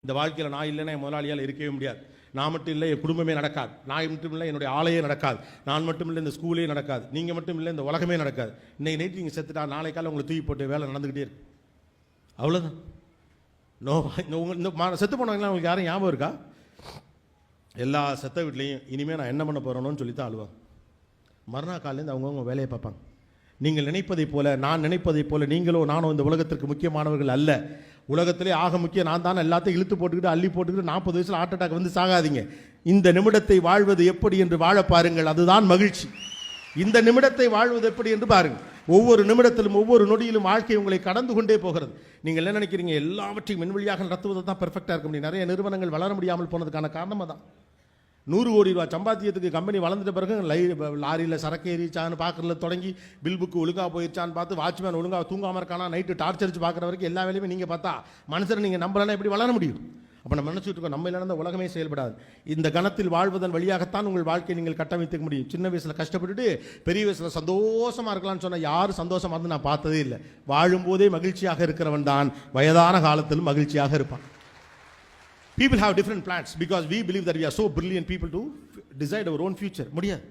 இந்த வாழ்க்கையில் நான் இல்லைன்னா என் முதலாளியால் இருக்கவே முடியாது. நான் மட்டும் இல்லை என் குடும்பமே நடக்காது. நான் மட்டும் இல்லை என்னுடைய ஆலையே நடக்காது. நான் மட்டும் இல்லை இந்த ஸ்கூலே நடக்காது. நீங்கள் மட்டும் இல்லை இந்த உலகமே நடக்காது. இன்னைக்கு நைட்டு நீங்கள் செத்துட்டா நாளை காலை உங்களை தூக்கி போட்டு வேலை நடந்துக்கிட்டே இருக்கு. அவ்வளோதான் நோ இந்த இந்த மா- செத்து போனவங்களாம் உங்களுக்கு யாரும் ஞாபகம் இருக்கா? எல்லா செத்த வீட்லேயும் இனிமேல் நான் என்ன பண்ண போகிறேன்னு சொல்லி தான் அழுவாங்க. மறுநாள் காலையிலேருந்து அவங்கவுங்க வேலையை பார்ப்பாங்க. நீங்கள் நினைப்பதைப் போல நான் நினைப்பதைப் போல நீங்களோ நானோ இந்த உலகத்திற்கு முக்கியமானவர்கள் அல்ல. உலகத்திலே ஆக முக்கியம் நான் தான் எல்லாத்தையும் இழுத்து போட்டுக்கிட்டு அள்ளி போட்டுக்கிட்டு நாற்பது வயசில் ஹார்ட் அட்டாக் வந்து சாகாதீங்க. இந்த நிமிடத்தை வாழ்வது எப்படி என்று வாழ பாருங்கள். அதுதான் மகிழ்ச்சி. இந்த நிமிடத்தை வாழ்வது எப்படி என்று பாருங்கள். ஒவ்வொரு நிமிடத்திலும் ஒவ்வொரு நொடியிலும் வாழ்க்கை உங்களை கடந்து கொண்டே போகிறது. நீங்கள் என்ன நினைக்கிறீங்க? எல்லாவற்றையும் மின்வழியாக நடத்துவது தான் பெர்ஃபெக்டாக இருக்க முடியும். நிறைய நிறுவனங்கள் வளர முடியாமல் போனதுக்கான காரணமாக தான் நூறு கோடி ரூபா சம்பாத்தியத்துக்கு கம்பெனி வளர்ந்துட்ட பிறகு லை லாரியில் சரக்கு ஏறிச்சான்னு பார்க்கறதுல தொடங்கி பில் புக்கு ஒழுங்காக போயிருச்சான்னு பார்த்து வாட்ச்மேன் ஒழுங்காக தூங்காமல் இருக்கானா நைட்டு டார்ச்சரிச்சு பார்க்குற வரைக்கும் எல்லா வேலையுமே நீங்கள் பார்த்தா மனுஷரை நீங்கள் நம்பலன்னா எப்படி வளர முடியும்? அப்போ நம்ம நினச்சிட்டு இருக்கோம் நம்ம இல்லைனா உலகமே செயல்படாது. இந்த கணத்தில் வாழ்வதன் வழியாகத்தான் உங்கள் வாழ்க்கையை நீங்கள் கட்டமைத்துக்க முடியும். சின்ன வயசில் கஷ்டப்பட்டுட்டு பெரிய வயசில் சந்தோஷமாக இருக்கலாம்னு சொன்னால் யாரும் சந்தோஷமாக இருந்து நான் பார்த்ததே இல்லை. வாழும்போதே மகிழ்ச்சியாக இருக்கிறவன் தான். வயதான காலத்திலும் மகிழ்ச்சியாக இருப்பான். people have different plans because we believe that we are so brilliant people to decide our own future. முடியாது